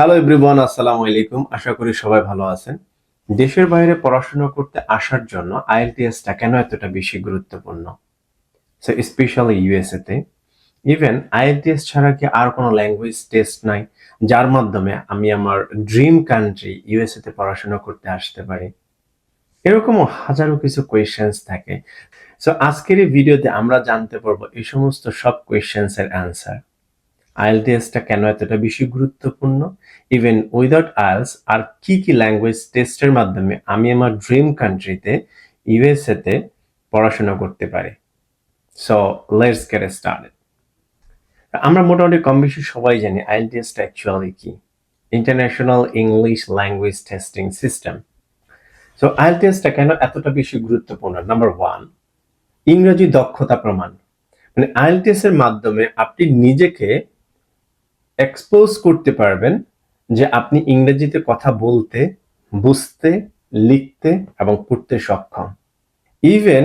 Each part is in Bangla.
হ্যালো এভরিওয়ান আসসালামু আলাইকুম। আশা করি সবাই ভালো আছেন। দেশের বাইরে পড়াশোনা করতে আসার জন্য আইএলটিএসটা কেন এতটা বেশি গুরুত্বপূর্ণ? সো স্পেশালি ইউএসএ তে। ইভেন আইএলটিএস ছাড়া কি আর কোনো ল্যাঙ্গুয়েজ টেস্ট নাই? যার মাধ্যমে আমি আমার ড্রিম কান্ট্রি ইউএসএ তে পড়াশোনা করতে আসতে পারি। এরকমও হাজারো কিছু কোয়েশ্চেন্স থাকে। সো আজকের এই ভিডিওতে আমরা জানতে পারব এই সমস্ত সব কোয়েশ্চেন্স এর অ্যান্সার আইএলটিএসটা কেন এতটা বেশি গুরুত্বপূর্ণ? ইভেন উইদাউট আইএলস আর কি কি ল্যাঙ্গুয়েজ টেস্টের মাধ্যমে আমি আমার ড্রিম কান্ট্রিতে ইউএসএ তে পড়াশোনা করতে পারি? সো লেটস গেট স্টার্টেড আমরা মোটামুটি কম বেশি সবাই জানি আইএলটিএসটা অ্যাকচুয়ালি কি? International English language testing system so আইএলটিএসটা কেন এতটা বেশি গুরুত্বপূর্ণ? নাম্বার ওয়ান ইংরেজি দক্ষতা প্রমাণ। মানে আইএলটিএস এর মাধ্যমে আপনি নিজেকে এক্সপোজ করতে পারবেন যে আপনি ইংরেজিতে কথা বলতে, বুঝতে, লিখতে এবং পড়তে সক্ষম। ইভেন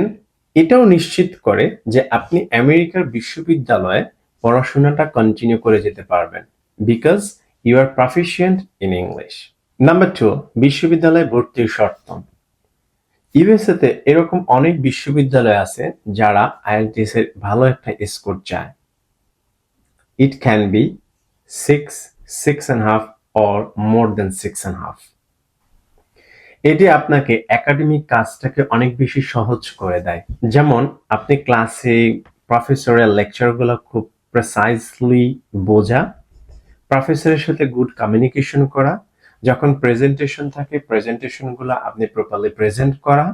এটাও নিশ্চিত করে যে আপনি আমেরিকার বিশ্ববিদ্যালয়ে পড়াশোনাটা কন্টিনিউ করে যেতে পারবেন because you are proficient in English number two বিশ্ববিদ্যালয়ে ভর্তির শর্ত। ইউএসএ তে এরকম অনেক বিশ্ববিদ্যালয় আছে যারা আইএলটিএস এর ভালো একটা স্কোর চায়। It can be six six and half or more than six and half এটি আপনাকে একাডেমিক কাজটাকে অনেক বেশি সহজ করে দেয়। যেমন, আপনি ক্লাসে প্রফেসরের লেকচারগুলো খুব প্রেসাইজলি বোঝা প্রফেসরের সাথে গুড কমিউনিকেশন করা, যখন প্রেজেন্টেশন থাকে প্রেজেন্টেশনগুলো আপনি প্রপারলি প্রেজেন্ট করা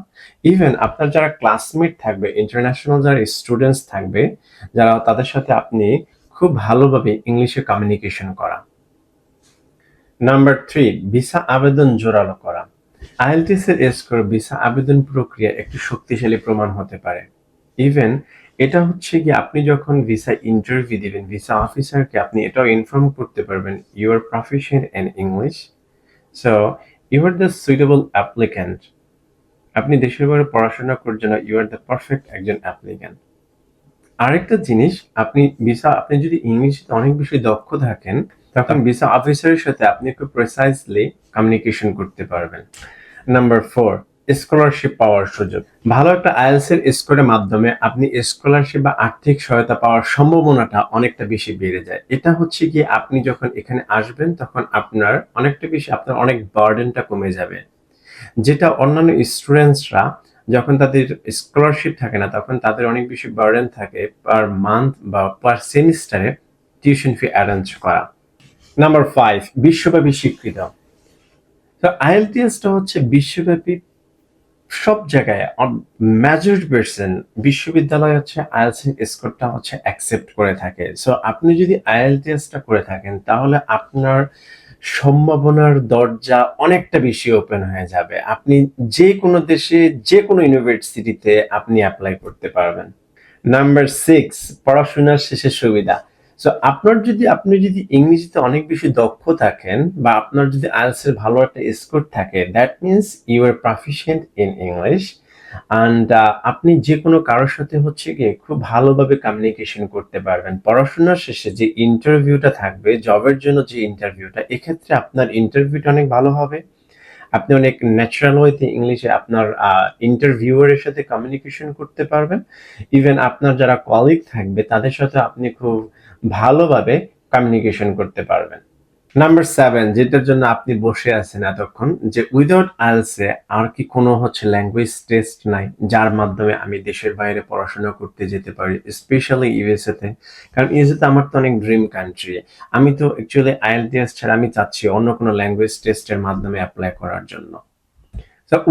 ইভেন আপনার যারা ক্লাসমেট থাকবে ইন্টারন্যাশনাল যারা স্টুডেন্টস থাকবে, যারা তাদের সাথে আপনি খুব ভালোভাবে ইংলিশে কমিউনিকেশন করা। নাম্বার থ্রি ভিসা আবেদন জোরালো করা। আইএলটিএস এর স্কোর ভিসা আবেদন প্রক্রিয়া একটি শক্তিশালী প্রমাণ হতে পারে। ইভেন এটা হচ্ছে কি আপনি যখন ভিসা ইন্টারভিউ দিবেন ভিসা অফিসারকে আপনি এটাও ইনফর্ম করতে পারবেন you are profession in English so you are the suitable applicant আপনি দেশের বাইরে পড়াশোনা করার জন্য ইউ আর দ্য পারফেক্ট একজন অ্যাপ্লিক্যান্ট আরেকটা জিনিস আপনি ভিসা আপনি যদি ইংলিশে অনেক বেশি দক্ষ থাকেন তখন ভিসা অফিসারের সাথে আপনি খুব প্রেসাইজলি কমিউনিকেশন করতে পারবেন। নাম্বার ফোর স্কলারশিপ পাওয়ার সুযোগ। ভালো একটা আইএলস এর স্কোরের মাধ্যমে আপনি স্কলারশিপ বা আর্থিক সহায়তা পাওয়ার সম্ভাবনাটা অনেকটা বেশি বেড়ে যায়। এটা হচ্ছে কি আপনি যখন এখানে আসবেন তখন আপনার অনেকটা বেশি আপনার অনেক বার্ডেনটা কমে যাবে। যেটা অন্যান্য স্টুডেন্টসরা যখন তাদের স্কলারশিপ থাকে না, তখন তাদের অনেক বেশি বার্ডেন থাকে পার মান্থ বা পার সেমিস্টারে টিউশন ফি অ্যারেঞ্জ করা। নাম্বার ফাইভ বিশ্বব্যাপী স্বীকৃত তো আইএলটিএসটা হচ্ছে বিশ্বব্যাপী সব জায়গায় মেজর পার্সেন্ট বিশ্ববিদ্যালয় হচ্ছে আইএলস স্কোরটা হচ্ছে অ্যাকসেপ্ট করে থাকে। সো আপনি যদি আইএলটিএসটা করে থাকেন, তাহলে আপনার সম্ভাবনার দরজা অনেকটা বেশি ওপেন হয়ে যাবে। আপনি যে কোনো দেশে, যে কোনো ইউনিভার্সিটিতে আপনি অ্যাপ্লাই করতে পারবেন। নাম্বার সিক্স পড়াশোনার শেষের সুবিধা। সো আপনার যদি, আপনি যদি ইংরেজিতে অনেক বেশি দক্ষ থাকেন বা আপনার যদি আইএলস ভালো একটা স্কোর থাকে that means you are proficient in English and আপনি যে কোনো কারোর সাথে হচ্ছে গিয়ে খুব ভালোভাবে কমিউনিকেশন করতে পারবেন। পড়াশোনার শেষে যে ইন্টারভিউটা থাকবে জবের জন্য যে ইন্টারভিউটা এক্ষেত্রে আপনার ইন্টারভিউটা অনেক ভালো হবে। আপনি অনেক ন্যাচারাল ওয়েতে ইংলিশে আপনার ইন্টারভিউয়ারের সাথে কমিউনিকেশন করতে পারবেন। ইভেন আপনার যারা কলিগ থাকবে, তাদের সাথে আপনি খুব ভালোভাবে কমিউনিকেশন করতে পারবেন। নাম্বার সেভেন যেটার জন্য আপনি বসে আছেন এতক্ষণ, যে উইদাউট আইলসে আর কি কোনো হচ্ছে ল্যাঙ্গুয়েজ টেস্ট নাই, যার মাধ্যমে আমি দেশের বাইরে পড়াশোনা করতে যেতে পারি স্পেশালি ইউএসএ তে। কারণ ইউএসএ তে আমার তো অনেক ড্রিম কান্ট্রি আমি তো অ্যাকচুয়ালি আইএলটিএস ছাড়া আমি চাচ্ছি অন্য কোনো ল্যাঙ্গুয়েজ টেস্টের মাধ্যমে অ্যাপ্লাই করার জন্য।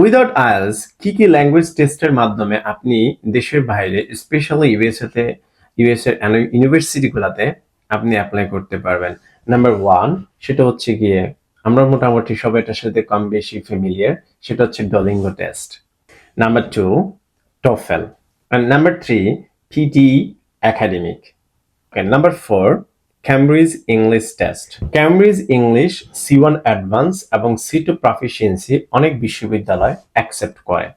উইদাউট আইএলস কি কি ল্যাঙ্গুয়েজ টেস্টের মাধ্যমে আপনি দেশের বাইরে স্পেশালি ইউএসএ তে ইউএস এর ইউনিভার্সিটিগুলোতে আপনি অ্যাপ্লাই করতে পারবেন? নাম্বার ওয়ান সেটা হচ্ছে গিয়ে আমরা মোটামুটি সবাই এটার সাথে কম বেশি ফ্যামিলিয়ার সেটা হচ্ছে Duolingo test number two TOEFL number three PTE academic number four Cambridge English test Cambridge English C one advance এবং সি টু প্রফিসিয়েন্সি অনেক বিশ্ববিদ্যালয় অ্যাকসেপ্ট করে।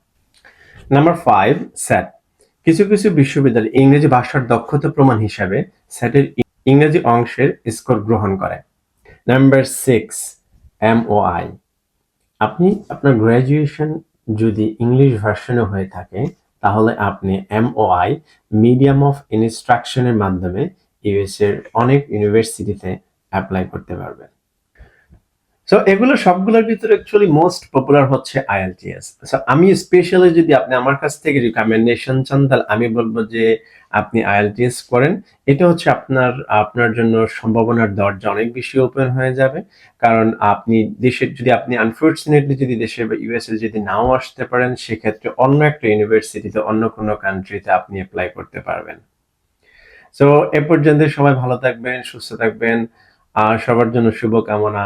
নাম্বার ফাইভ স্যাট কিছু কিছু বিশ্ববিদ্যালয় ইংরেজি ভাষার দক্ষতা প্রমাণ হিসাবে স্যাটের ইংরেজি অংশের স্কোর গ্রহণ করে। নাম্বার সিক্স এমওআই আপনি আপনার গ্র্যাজুয়েশন যদি ইংলিশ ভার্সনে হয়ে থাকে, তাহলে আপনি এমওআই মিডিয়াম অফ ইনস্ট্রাকশনের মাধ্যমে ইউএস এর অনেক ইউনিভার্সিটিতে অ্যাপ্লাই করতে পারবেন। সো এগুলো সবগুলোর ভিতরে অ্যাকচুয়ালি মোস্ট পপুলার হচ্ছে আইএলটিএস সো আমি স্পেশালি যদি আপনি আমার কাছ থেকে রিকমেন্ডেশন চান, তাহলে আমি বলব যে আপনি আইএলটিএস করেন। এটা হচ্ছে আপনার আপনার জন্য সম্ভাবনার দরজা অনেক বেশি ওপেন হয়ে যাবে। কারণ আপনি দেশের, যদি আপনি আনফর্চুনেটলি যদি দেশে বা ইউএসএ যদি নাও আসতে পারেন, সেক্ষেত্রে অন্য একটা ইউনিভার্সিটিতে অন্য কোনো কান্ট্রিতে আপনি অ্যাপ্লাই করতে পারবেন। সো এ পর্যন্ত সবাই ভালো থাকবেন, সুস্থ থাকবেন। আর সবার জন্য শুভকামনা।